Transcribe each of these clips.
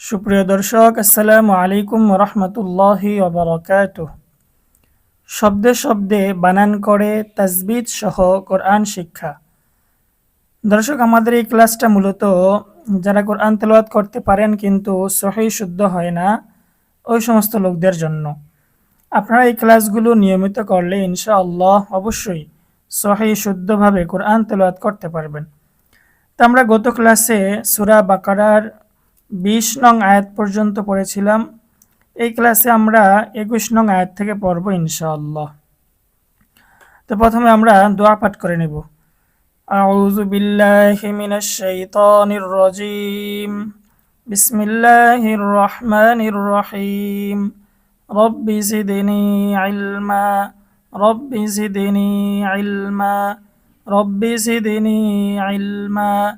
সুপ্রিয় দর্শক, আসসালামু আলাইকুম রহমতুল্লাহি ওবরাকাত। শব্দে শব্দে বানান করে তাজবিদ সহ কোরআন শিক্ষা। দর্শক, আমাদের এই ক্লাসটা মূলত যারা কোরআন তেলাওয়াত করতে পারেন কিন্তু সহি শুদ্ধ হয় না, ওই সমস্ত লোকদের জন্য। আপনারা এই ক্লাসগুলো নিয়মিত করলে ইনশাআল্লাহ অবশ্যই সহি শুদ্ধভাবে কোরআন তেলাওয়াত করতে পারবেন। তো আমরা গত ক্লাসে সুরা বাকারার বিশ নং আয়াত পর্যন্ত পড়েছিলাম এই ক্লাসে আমরা একুশ নং আয়াত থেকে পড়ব ইনশাআল্লাহ তো প্রথমে আমরা দোয়া পাঠ করে নেব أعوذ بالله من الشيطان الرجيم بسم الله الرحمن الرحيم رب زدني علما رب زدني علما رب زدني علما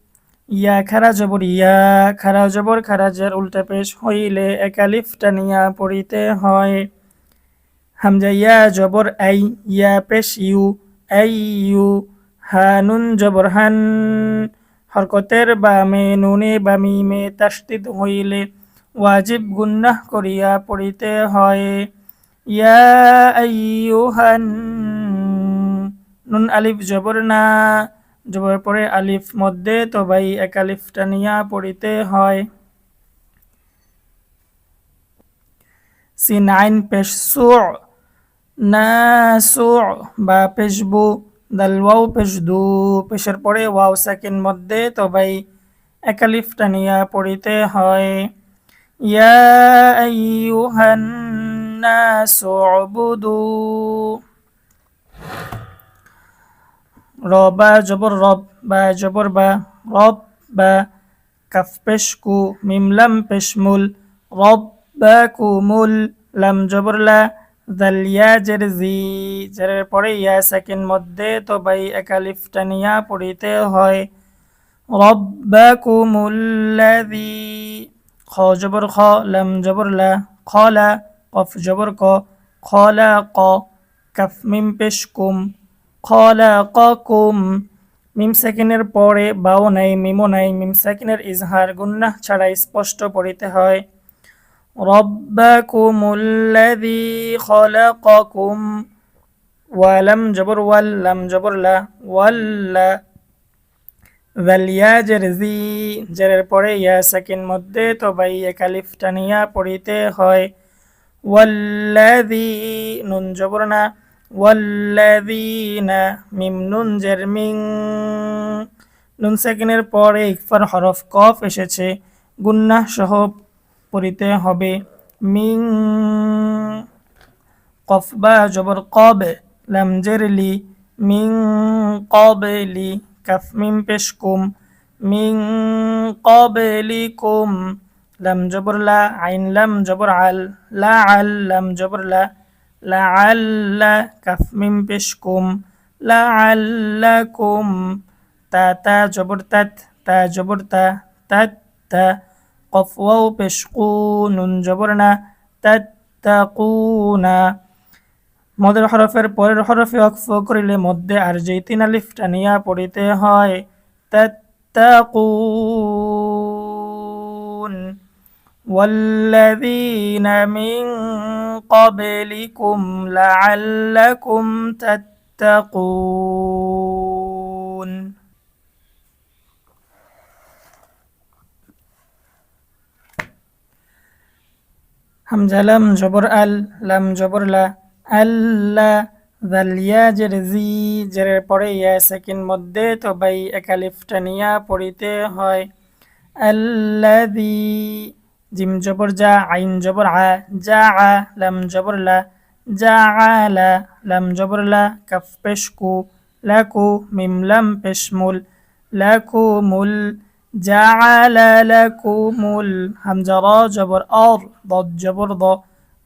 ইয়া খারা জবর, ইয়া খারা জবর খারাজের উল্টা পেশ হইলে একালিফ টানিয়া পড়িতে হয়। হামজা, ইয়া জবর, আই, ইয়া পেশ, ইউ, আই, ইউ হানুন জবর, হান, হরকতের বামে, নুনে, বামি, মে তাস্তিদ হইলে ওয়াজিব গুন্নাহ করিয়া পড়িতে হয়। ইয়া আইয়ুহান, নুন আলিফ জবর না জবর পরে আলিফ মধ্যে তবাই এক আলিফ টানিয়া পড়িতে হয়। সি নাইন পেশ সু, না বা পেশবু দাল ওয়াও পেশ দু। পেশের পরে ওয়াও সেকেন্ড মধ্যে তবাই এক আলিফ টানিয়া পড়িতে হয়। ইয়া আইয়ুহান নাসু উবুদু। র বা জবর রব বা জবর বা রব বা কাফ পেশ কু মিমলাম পেশ মুল, রব বা কুমুল লাম জবর লা দাল ইয়া জের জি, জেরের পরে ইয়া সেকেন্ড মধ্যে তো বাই একালিফ টানিয়া পড়িতে হয়। রব্বাকুমুল্লাযী খ জবর খ, লাম জবর লা খলা কফ জবর ক খলা ক, কাফ মিম পেশ কুম খলাকাকুম মিম সেকেন্ডের পরে বাও নাই, মিমো নাই, মিম সেকেন্ডের ইজহার গুন্নাহ ছাড়া স্পষ্ট পড়িতে হয়। রব্বাকুমুল্লাযী খলাকাকুম, ওয়ালাম জবর ওয়াল লাম জবর লা, ওয়াল্লা ওয়ালিয়া জেরজি জেরের পরে ইয়া সেকেন্ড মধ্যে তো বাই একালিফ টানিয়া পড়িতে হয়। ওয়াল্লাযী নুন জবর না ওয়াল্লাযীনা মিম নুন জের নুন সেকেন্ডের পরে ইকফার হরফ কফ এসেছে। গুন্নাহ সহ পড়িতে হবে মিং। কফ বা জবর কবে, লাম জের লি, মিং কবেলি কাফ মিম পেশ কুম, মিং কবেলি কুম, লাম জবর লা, আইন লাম জবর আল, লা আল, লাম জবর লা লাআল্লা কাফ মিম পেশ কুম লাআল্লাকুম তা তা, জবর তাত তা, জবর, তা তাত তা কফ ওয়াও নুন জবর না তাত্তাকুনা মদের হরফের পরের হরফে অক্ফ করিলে মধ্যে আর যেই তিন আলিফ টানিয়া পড়িতে হয় তাত্তাকুন والذين من قبلكم لعلكم تتقون হামজা লাম জবর আল লাম জবর লা আল্লা জালিয়া জের জি জেরের পরে ইয়া সেকেন্ড মধ্যে তো বাই একালিফ টানিয়া পড়িতে হয় আল্লাযী জিম জবর যা আইন জবর আ যা আ, লাম জবর লা যা আলা লাম জবর লা, কাফ পেশ কু লাকু মিম লাম পেশ মুল লাকু মুল জাআলা লাকুমুল হামজা র জবর অর ضد জবর দ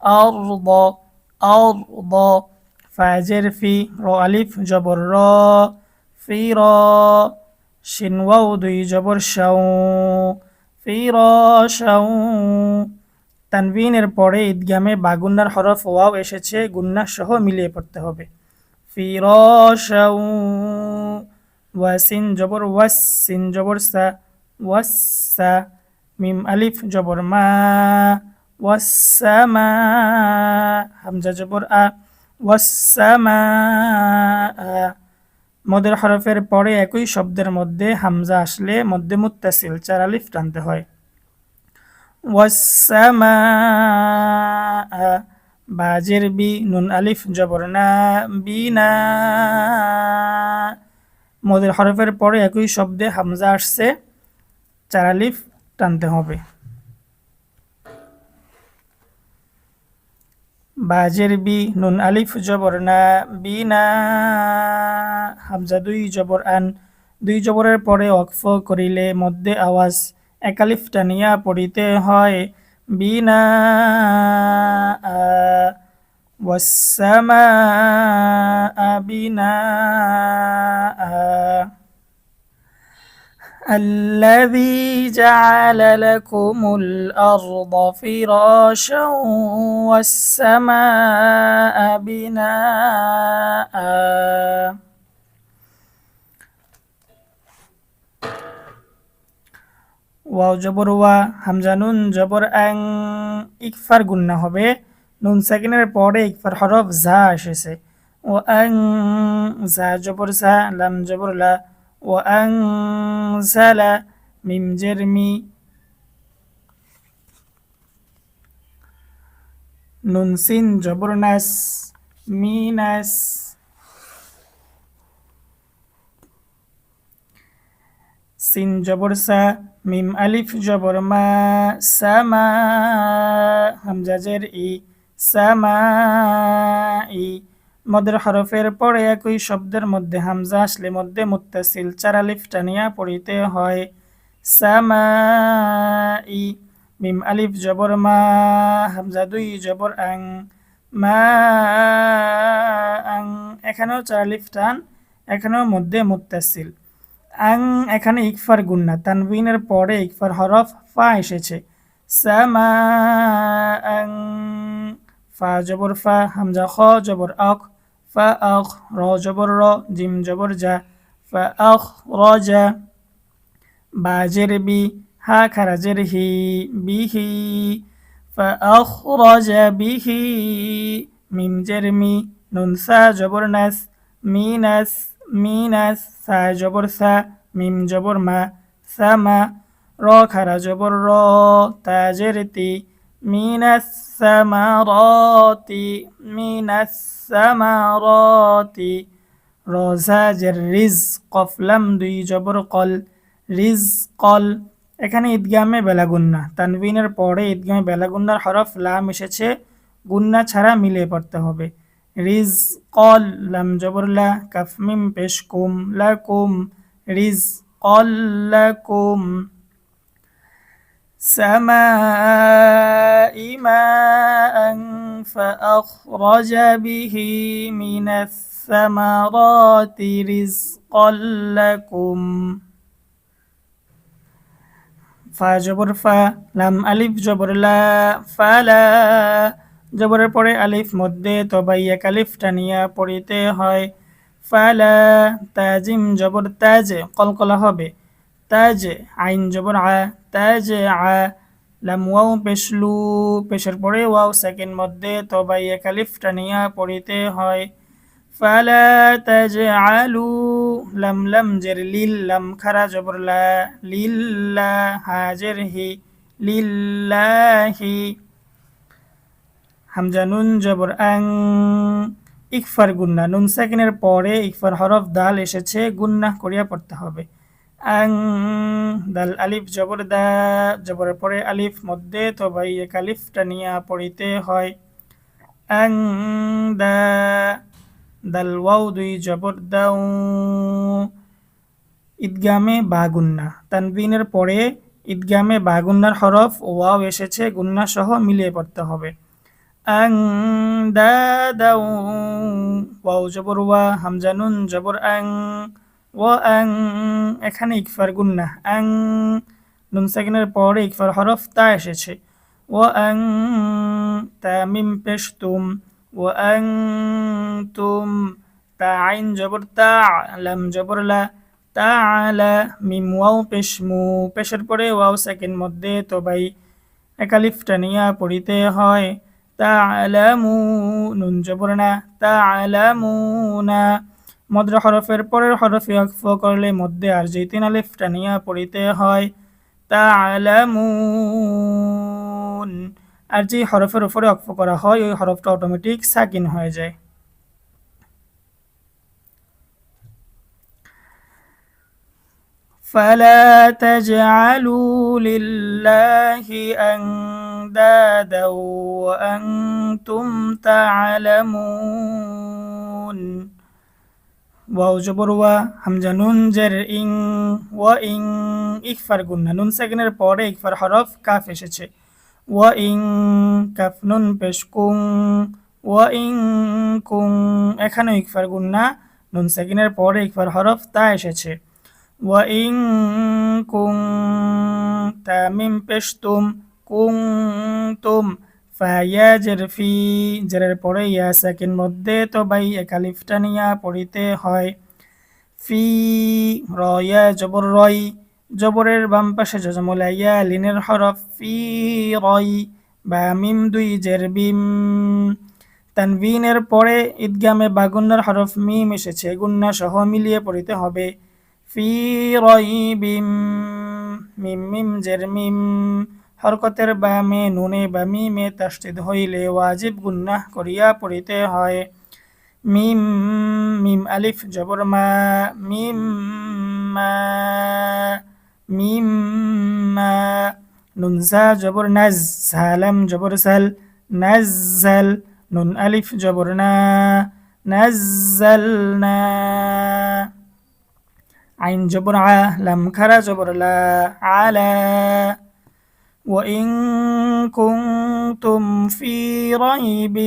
অর্দ অর্দ ফাজের ফি, র আলিফ জবর র, ফি র, শিন দুই জবর শাও ফি র শাও তানবিনের পরে ঈদগামে বাগুন্নার হরফ ওয়াও এসেছে গুন্না সহ মিলিয়ে পড়তে হবে। ফি র শাও ওয়াসিন জবর ওয়াস সিন জবর সা, ওয়াসা। মিম আলিফ জবর মা ওয়াসামা হামজা জবর আ ওয়াসামা মদের হরফের পরে একই শব্দের মধ্যে হামজা আসলে মধ্যে মুত্তাসিল, চার আলিফ টানতে হয়। বাজের বি, নুন আলিফ, জবর না, বি না। মদের হরফের পরে একই শব্দে হামজা আসছে, চার আলিফ টানতে হবে। বাজের বি নুন আলিফ জবর না বিনা হামজা দুই জবর আন দুই জবরের পরে অক্ফ করিলে মধ্যে আওয়াজ একালিফ টানিয়া পড়িতে হয় বিনা والسماء بناء الذي جعل لكم الأرض فراشا والسماء بناء ওয়াও জবর ওয়া হামজা নুন জবর অ্যাং ইকফার গুন্না হবে নুন সেকেন্ডের পরে ইকফার হরফ জা এসেছে ও অ্যাং জা জবর জা লাম জবর লা وأنزل من جرمي নুন সিন জবর নাস মিনাস সিন জবর সা মিম আলিফ জবর মা সামা হামজাজের ই সামা ই মদের হরফের পরে একই শব্দের মধ্যে হামজা আসলে মধ্যে মুত্তাসিল, চার আলিফ টানিয়া পড়িতে হয়। সামা ই মিম আলিফ জবর মা, হামজা দুই জবর আং, মা আং, এখানেও চারালিফ টান এখানেও মধ্যে মুত্তাসিল। আং, এখানে ইকফার গুন্না, তানবিনের পরে ইকফার হরফ ফা এসেছে। সামা আং ফা জবর ফা, হামজা খ জবর আখ فاخ را جبر را جیم جبر جا. فاخ راجا باجر بی ها کرجر هی بیهی بی هی میم جرمی نون سا جبر نس می نس می نس سا جبر سا میم جبر ما سما را کرجبر را تاجرتی من الثمرات من الثمرات রোজাজের রিজ কফলাম দুই জবর কল রিজ কল এখানে ঈদগামে বেলাগুন্না তানবিনের পরে ঈদগামে বেলাগুন্নার হরফ লাম এসেছে গুন্না ছাড়া মিলে পড়তে হবে রিজ কল লাম জবরলা কাফমিম পেশ কুম লা কুম রিজ কল লা কুম السماء ماء فأخرج به من الثمرات رزقا لكم ফা জবর ফা লাম আলিফ জবর লা ফালা জবরের পরে আলিফ মধ্যে তবাই এক আলিফ টানিয়া পড়িতে হয় ফালা তাজিম জবর তাজ কলকলা হবে তাজ আইন জবর আ তাজ আ লাম ওয়াও পেশলু, পেশের পরে ওয়াও সেকেন্ড মধ্যে তবাই একালিফ টানিয়া পড়িতে হয়। ফালা তাজ আলু লাম লাম জের লিল লাম খারা জবর লা লিল্লা হাজের হি, লিল্লাহি। হামজা জবর আং, ইকফার গুন্না, নুন সেকেন্ডের পরে ইকফার হরফ দাল এসেছে, গুন্না করিয়া পড়তে হবে। আং, দাল আলিফ জবর দা, জবরের পরে আলিফ মধ্যে তো ভাই এক আলিফটা নিয়ে পড়িতে হয়। আং, দা, দাল ওয়াও দুই জবর দাউ ঈদগামে বা গুন্না তানবিনের পরে ঈদগামে বা গুন্নার হরফ ওয়াও এসেছে, গুন্না সহ মিলিয়ে পড়তে হবে। আং, দা দাউ ওয়াও জবর ওয়া, হামজা নুন জবর আং। আং এখানে ইকফার গুন্না আং, নুন সাকিনের পরে ইকফার হরফ তা এসেছে। ওয়া আং তা মিম পেশ তুম ওয়া আং তুম, তা আইন জবর তা, লাম জবর লা। তা আলা, মিম ওয়াও পেশ মু। পেশের পরে ওয়াও সেকেন্ড মধ্যে তো ভাই একালিফটা নিয়া পড়িতে হয়। তা আলামু নুন জবর না। তা আলামুনা মদ্র হরফের পরের হরফে অক্ফ করলে মধ্যে আর যে তিন আলিফটা নিয়া পড়িতে হয় তা আলামুন আর যে হরফের উপরে অক্ফ করা হয় ওই হরফটা অটোমেটিক সাকিন হয়ে যায় فلا تجعلوا لله أندادا وأنتم تعلمون ওয়াও জবর ওয়া হামজা জের ইং ওয়া ইং ইকফার গুন্না নুন সেকেন্ডের পরে ইকফার হরফ কাফ এসেছে। ওয়া ইং কাফ, নুন পেশ কুং ওয়া ইং কুং, এখানেও ইকফার গুন্না নুন সেকেন্ডের পরে ইকফার হরফ তা এসেছে। ওয়া ইং কুং, তামিম পেশ তুম কুং, তুম ফায়া জের ফি, জেরের পরে ইয়া সেকেন্ড মধ্যে তো বাই একালিফটা নিয়া পড়িতে হয়। ফি, রয়া, জবর রয়, জবরের বাম পাশে জজমলা ইয়া লিনের হরফ, ফি, রয়, বা মিম দুই জের বিম। তানভিনের পরে ঈদগামে বাগুন্নার হরফ মিম এসেছে, গুন্না সহ মিলিয়ে পড়িতে হবে। ফি রইবিম মিম মিম, জের, মিম। হরকতের বামে নুনে বা মিমে তাস্তিদ হইলে ওয়াজিব গুন্নাহ করিয়া পড়িতে হয়। মিম মিম আলিফ জবর মা, মিম মা মিম মা নুনজা জবর নাজ সালাম জবর সাল নাজ্জাল নুন আলিফ জবর না নাজ্জালনা আইন জবর আ, লাম খারা জবর লা আলা وإن كنتم في ريب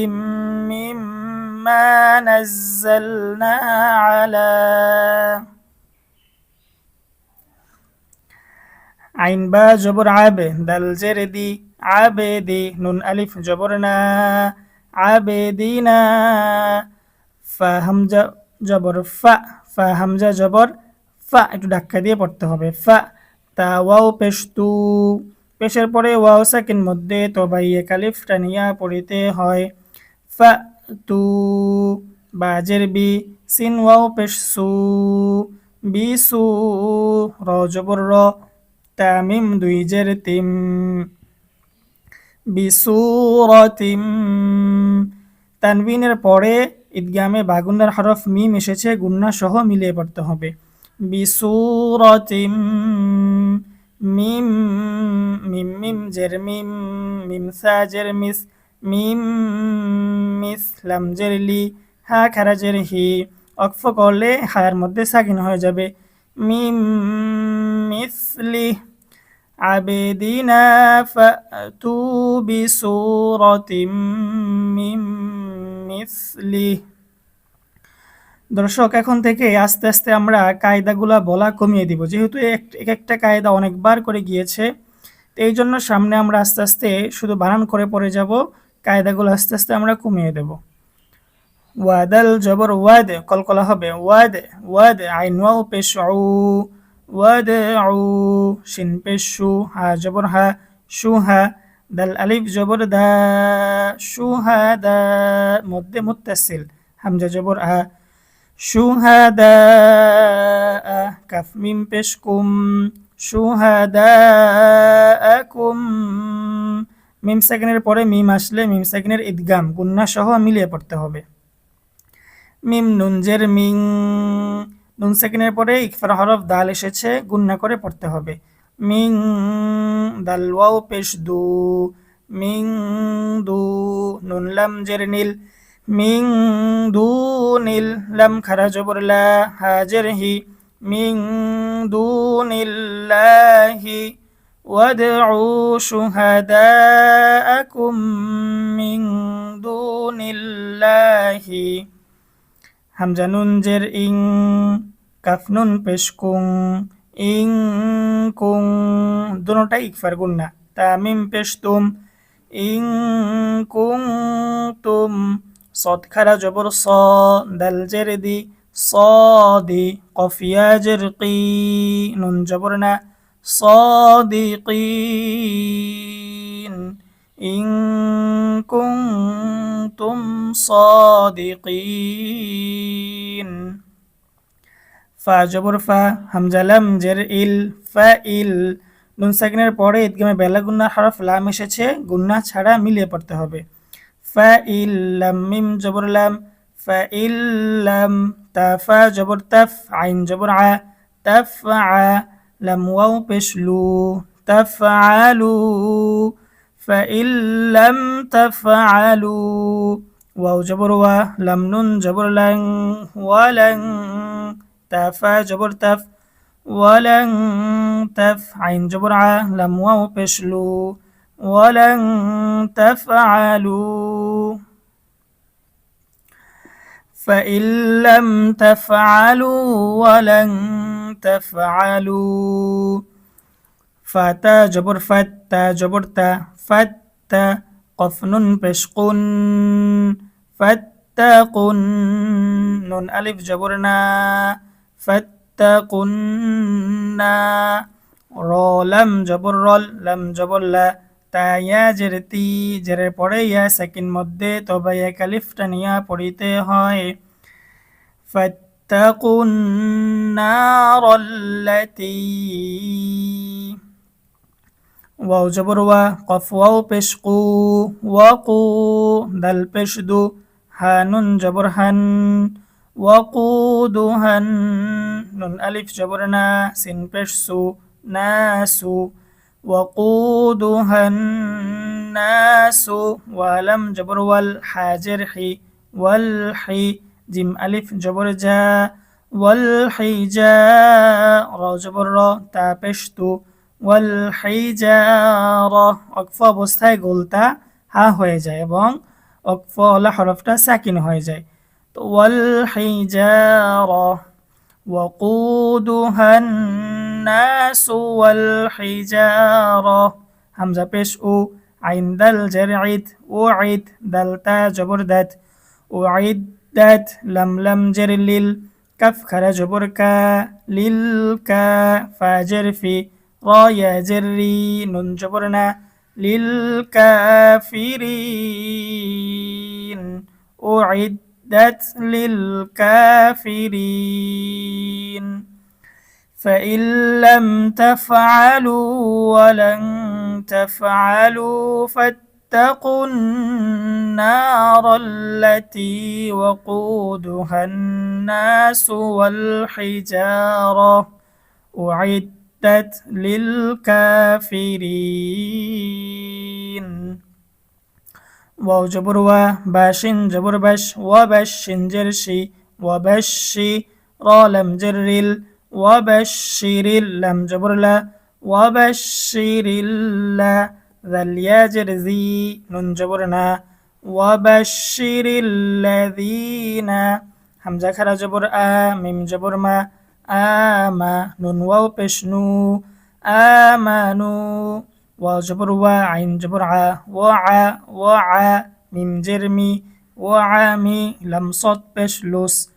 مما نزلنا على আইন বা জবর আবে দাল জেরে দি আবে দি নুন আলিফ জবর না আবে দিনা ফা হামজা জবর ফা ফা হামজা জবর ফা একটু ধাক্কা দিয়ে পড়তে হবে ফা তা ওয়াও পেশ তু পেশের পরে ওয়াও সেকেন্ড মধ্যে তো বাইয়ে কালিফটা নিয়া পড়িতে হয়। ফা তু বাজের বি, সিন ওয়াও পেশ সু, বি সু, র জবর র, তামিম দুই জের তিম। বিসুরতিম তানবিনের পরে ঈদগামে বাগুন্নার হরফ মিম এসেছে গুন্না সহ মিলিয়ে পড়তে হবে। বিসুরতিম মিম মিম মিম, জের মিম মিম সা, জের মিস, মিম, মিস, লাম, জের লি, হা, খারা, জের হি, অক্ফ করলে হায়ার মধ্যে সাকিন হয়ে যাবে। মিম মিসলি আবেদিনা ফাতু বিসুরতিম, মিম মিসলি দর্শক, এখন থেকে আস্তে আস্তে আমরা কায়দাগুলা বলা কমিয়ে দিব। যেহেতু এক একটা কায়দা অনেকবার করে গিয়েছে, তো এই জন্য সামনে আমরা আস্তে আস্তে শুধু বানান করে পড়ে যাব, কায়দাগুলো আস্তে আস্তে আমরা কমিয়ে দেব। ওয়াদাল জবর ওয়াদ, কলকলা হবে ওয়াদ ওয়াদ আইন ওয়াও পেশ ওয়াদ আউ, শিন পেশ শু হা জবর হা, শু হা, দাল আলিফ জবর দা, শু হা দা, মধ্যে মুত্তাসিল, হামজা জবর আ কাফ মিম পেশ কুম শুহাদাকুম মিম সেকেন্ডের পরে মিম আসলে মিম সেকেন্ডের ঈদগাম গুন্না সহ মিলিয়ে পড়তে হবে। মিম নুনজের মিং নুন সেকেন্ডের পরে ইকফার হরফ দাল এসেছে গুন্না করে পড়তে হবে। মিং দাল ওয়াও পেশ দু, মিং দু, নুন লাম জের নীল মিং দুনিল লাম খারা জবর লা হাজের হি মিং দুনিল্লাহি وادعوا شهداءكم من دون الله হামজা নুন জের ইং কাফ নুন পেশ কুং ইং কুং দুটোটা ইকফার গুন্না তামিম পেশ তুম ইং কুং তুম صاد খারা জবর স দাল জের দি صادي قفيا جرقي نون جبرنا صادقين إن كنتم صادقين ফা জবর ফা হামজা লাম জের ইল ফা ইল নুন সাকিনের পরে ঈদগামে বেলা গুন্না হরফ লাম এসেছে গুন্না ছাড়া মিলিয়ে পড়তে হবে فإن لم ميم جبر لم فإن لم تفا جبر تف عين جبر ع تفع لم واو بشلو تفعلوا فإن لم تفعلوا واو جبر و لم نن جبر لن ولن تفا جبر تف ولن تف عين جبر ع لم واو بشلو. ولن تفعلوا. فإن لم تفعلوا ولن تفعلوا. فتا جبر فتا جبرتا فتا قفن بشقن فتا قن نون ألف جبرنا فاتقنا رو لم جبر رو لم جبر لا তা ইয়া জের তি জেরের পরে ইয়া সেকেন্ড মধ্যে তবে এক আলিফটা নিয়া পড়িতে হয় فاتقوا النار التي ওয়াও জবর ওয়া কফ ওয়াও পেশ কু ওয়াকু দাল পেশ দু হানুন জবর হান ওয়াকুদুহান নুন আলিফ وقودها الناس ولم جبر والحاجر حي والحي জিম আলিফ জবর জা ওয়াল হাইজা র জবর র তা পেশতু ওয়াল হাইজারা অকফ অবস্থায় গোলতা হা হয়ে যায় এবং অকফ অলা হরফটা সাকিন হয়ে যায় তো ওয়াল হাইজারা وقودها الناس والحجارة. همزة بيش أو عين دل جرعد دلتا جبردت وعدت لم لم جر لل كف خر جبرك للك فاجر في رايا جري نن جبرنا للكافرين أعدت للكافرين فإن لم تفعلوا ولن تفعلوا فاتقوا النار التي وقودها الناس والحجارة أعدت للكافرين واو جبر و باشن جبر بش وبش جرشي وبشي را لم جرل وبشر لم جبر لا وبشر الله ذا ذي نون جبرنا وبشر الذين همزة خرا جبر آ ميم جبر ما آما نون واو بشنو آمنوا واو جبر وا عين جبر ع وع وع ميم جرمي وعامي لم صد بشلوس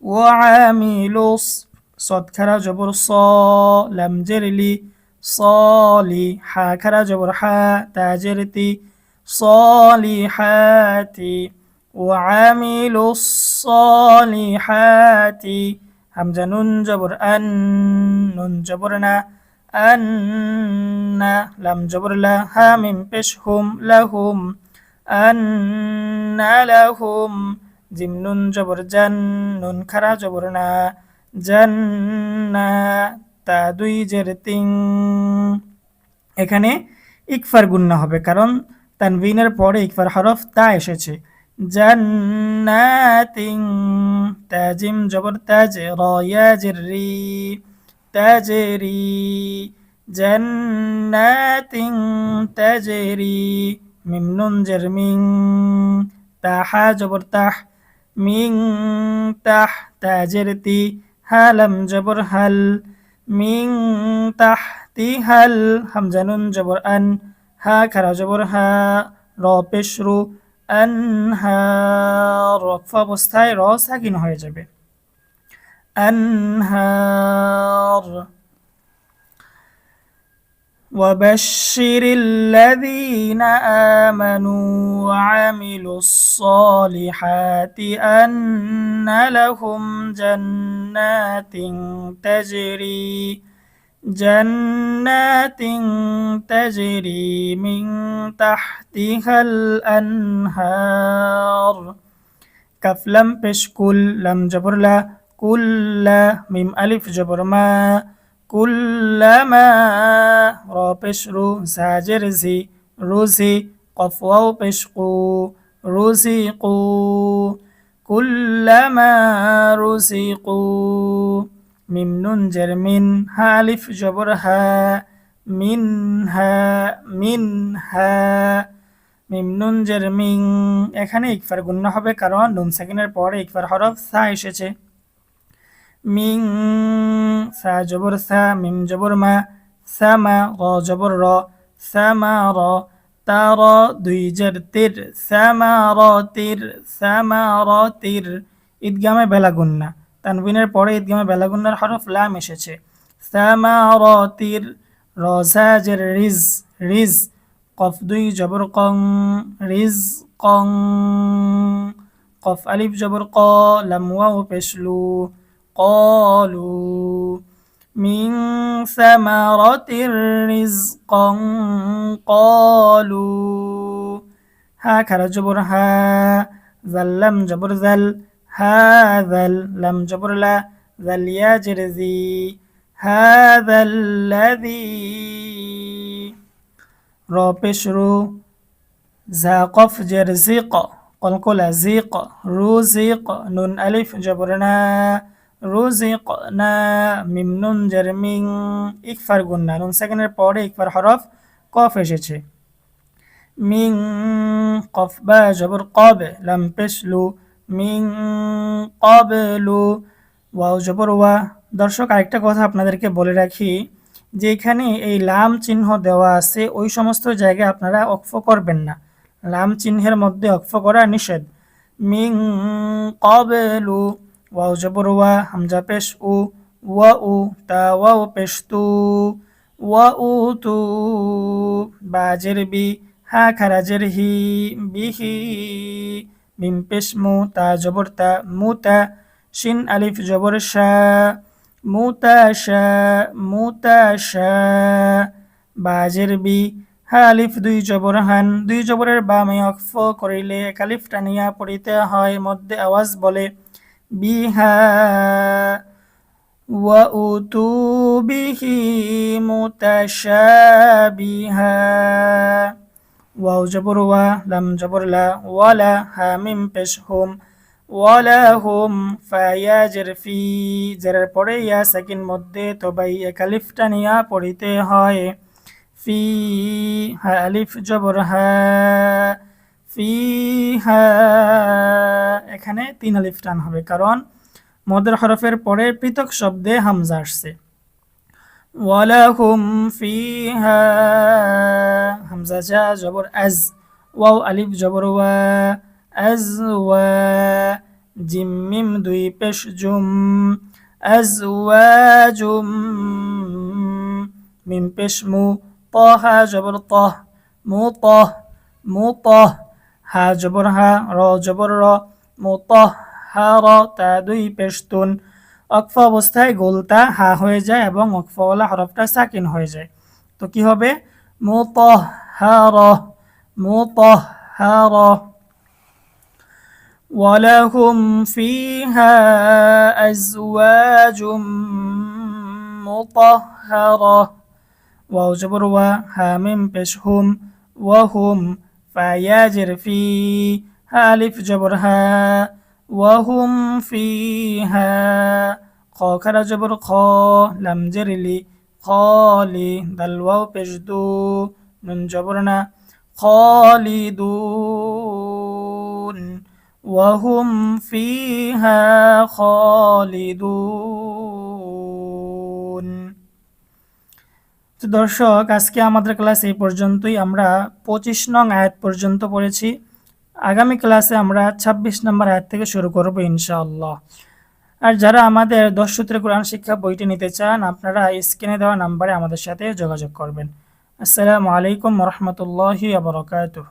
وعاملوس صد خرا جبر صا لم جرلي صالي حا كرا جبر حا تاجرتي صالحاتي وعاملوا الصالحات همزة نون جبر أن نون جبرنا أن لم جبر لا هامم بشهم لهم أن لهم জিম নুন জবর জান নুন খারা জবর না জান্না তা দুই জের তিং এখানে ইকফার গুন্না হবে, কারণ তানভিনের পরে ইকফার হরফ তা এসেছে। জান্নাতিন তাজিম জবর তাজ র ইয়াজির রি। তাজরি জান্নাতিন তাজরি মিম নুন জের তাহা জবর তাহ মিন তাহ, তাজের তি। হালাম জবর হাল, মিং তাহতি হাল হামজানুন জবর আন, হা খারা জবর হা, র পেশরু হা রফ অবস্থায় র সাকিন হয়ে যাবে। আনহার وبشر الذين آمنوا وعملوا الصالحات أن لهم جنات تجري جنات تجري من تحتها الأنهار. كف لم بش كل لم جبر لا كل ميم ألف جبر ما. কুল্লামা র পেশ রু জাজের জি রুজি কফ ওয়াও পেশ কু রুজি কু কুল্লামা রুজি কু মিম নুন জের হালিফ জবর হা, মিন হা মিন হা। মিম নুন জের মিং, এখানে ইকফার গুণ্য হবে কারণ নুন সেকেন্ডের পরে ইকফার হরফ সা এসেছে। মিং, সা জবর সা, মিম জবর মা সামা র জবর র সামা র তার দুই জের তীর সামা র তীর সামা র তীর। ঈদগামে বেলাগুন্না। তানবিনের পরে ঈদগামে বেলা গুন্নার হরফ লাম এসেছে। সামা র তীর রজা জের রিজ রিজ, কফ দুই জবর কং, রিজ কং। কফ আলিফ জবর ক, লাম ওয়াও পেশলু قالوا من ثمرة رزقا قالوا هكذا جبر ها ذل لم جبر ذل هذا لم جبر لا ذل يجرزي هذا الذي رابشرو زاقف جرزيق قلقل زيق روزيق نون ألف جبرنا রুজিকনা মিম নুন জের মিং ইকফার গুন্না। নুন সেকেন্ডের পরে ইকফার হরফ কফ এসেছে। মিং কফ বা জবর কবে লাম পেশলু। মিং কবেলু। ওয়াও, জবর ওয়া। দর্শক, আরেকটা কথা আপনাদেরকে বলে রাখি যে এখানে এই লাম চিহ্ন দেওয়া আছে, ওই সমস্ত জায়গায় আপনারা অক্ফ করবেন না। লাম চিহ্নের মধ্যে অক্ফ করা নিষেধ। মিং কবেলু। ওয়াও জবর ওয়া হামজা পেশ উ ওয়া উ তা ওয়াও পেশ তু ওয়া উ তু বাজের বি হা খারাজের হি বিহি মিম পেশ মু তা জবর তা মু তা শিন আলিফ জবর শা মুতাশা মুতাশা বাজের বি হা আলিফ দুই জবর হান দুই জবরের বামে অক্ফ করিলে কালিফ টানিয়া পড়িতে হয় মধ্যে আওয়াজ বলে বিহা وأتوا به متشابها واو جبر و لم جبر لا ولا হামিম পেশ হুম ওয়ালা হুম ফায়াজের ফি জেরের পরে ইয়া সেকেন্ড মধ্যে তবাই একালিফটা নিয়া পড়িতে হয় ফি হা আলিফ জবর হা ফি হা এখানে তিন আলিফ টান হবে, কারণ মদের হরফের পরে পৃথক শব্দে হামজা আসছে। ওয়ালাহুম ফিহা, হামজা জা জবর আজ, ওয়াও, আলিফ, জবর ওয়া, আজ, ওয়া, জিম, মিম, দুই, পেশ, জুম, আজ জুম, মিম, পেশ, মু তহা জবর তহ মু তহ মু তহ হা জবর হা র জবর র মু তহ হা র তা দুই পেশতুন অক্ফ অবস্থায় গোলতা হা হয়ে যায় এবং অক্ফওয়ালা হরফটা সাকিন হয়ে যায় তো কি হবে মুতহ হা র মুতহ হা র ولهم فيها أزواج مطهرة واو جبر و حامم بشهم وهم فيجر في حالف جبرها وهم فيها قاكر جبر قا لم جر لي قالي دلوا بجدو من جبرنا خالدون وهم فيها خالدون তো দর্শক, আজকে আমাদের ক্লাস এই পর্যন্তই। আমরা পঁচিশ নং আয়াত পর্যন্ত পড়েছি। আগামী ক্লাসে আমরা ২৬ নম্বর আয়াত থেকে শুরু করব ইনশাআল্লাহ। আর যারা আমাদের দশ সূত্রে কোরআন শিক্ষা বইটি নিতে চান, আপনারা স্ক্রিনে দেওয়া নাম্বারে আমাদের সাথে যোগাযোগ করবেন। আসসালামু আলাইকুম রহমতুল্লাহি আবরকাতুহ